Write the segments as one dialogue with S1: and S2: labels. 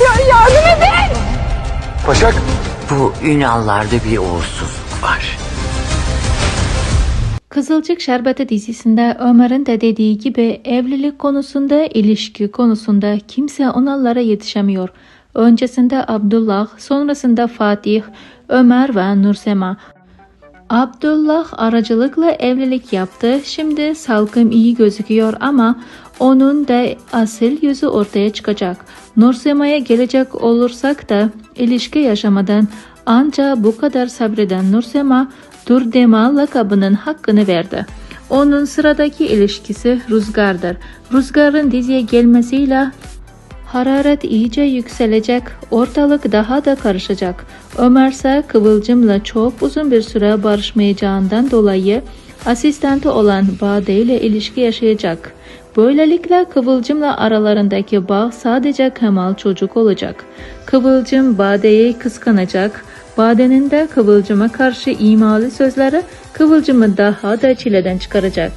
S1: Ya yardım edin!
S2: Başak.
S3: Bu Ünallarda bir uğursuzluk var.
S4: Kızılcık Şerbeti dizisinde Ömer'in de dediği gibi evlilik konusunda, ilişki konusunda kimse onlara yetişemiyor. Öncesinde Abdullah, sonrasında Fatih, Ömer ve Nursema. Abdullah aracılıkla evlilik yaptı. Şimdi salkım iyi gözüküyor ama onun da asıl yüzü ortaya çıkacak. Nursema'ya gelecek olursak da ilişki yaşamadan anca bu kadar sabreden Nursema Durdema lakabının hakkını verdi. Onun sıradaki ilişkisi Rüzgar'dır. Rüzgar'ın diziye gelmesiyle Hararet iyice yükselecek, ortalık daha da karışacak. Ömer ise Kıvılcım'la çok uzun bir süre barışmayacağından dolayı asistanı olan Bade ile ilişki yaşayacak. Böylelikle Kıvılcım'la aralarındaki bağ sadece Kemal çocuk olacak. Kıvılcım Bade'yi kıskanacak. Bade'nin de Kıvılcım'a karşı imalı sözleri Kıvılcım'ı daha da çileden çıkaracak.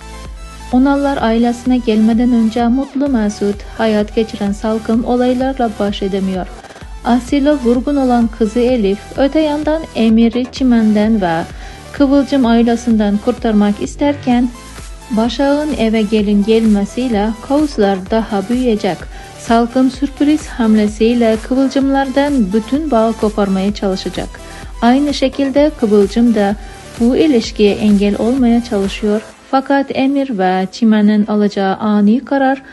S4: Onallar ailesine gelmeden önce mutlu mesut hayat geçiren salkım olaylarla baş edemiyor. Asile vurgun olan kızı Elif, öte yandan Emir'i çimenden ve Kıvılcım ailesinden kurtarmak isterken Başak'ın eve gelin gelmesiyle kaoslar daha büyüyecek. Salkım sürpriz hamlesiyle Kıvılcımlardan bütün bağı koparmaya çalışacak. Aynı şekilde Kıvılcım da bu ilişkiye engel olmaya çalışıyor. Fakat Emir ve Çimen'in alacağı ani karar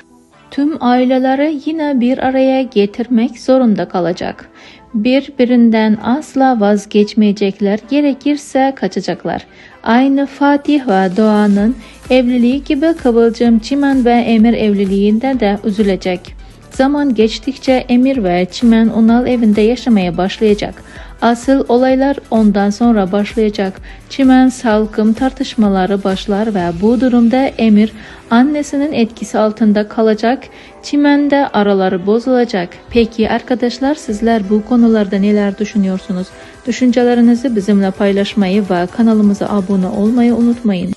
S4: tüm aileleri yine bir araya getirmek zorunda kalacak. Birbirinden asla vazgeçmeyecekler, gerekirse kaçacaklar. Aynı Fatih ve Doğan'ın evliliği gibi Kıvılcım, Çimen ve Emir evliliğinde de üzülecek. Zaman geçtikçe Emir ve Çimen Unal evinde yaşamaya başlayacak. Asıl olaylar ondan sonra başlayacak. Çimen salkım tartışmaları başlar ve bu durumda Emir annesinin etkisi altında kalacak. Çimen de araları bozulacak. Peki arkadaşlar sizler bu konularda neler düşünüyorsunuz? Düşüncelerinizi bizimle paylaşmayı ve kanalımıza abone olmayı unutmayın.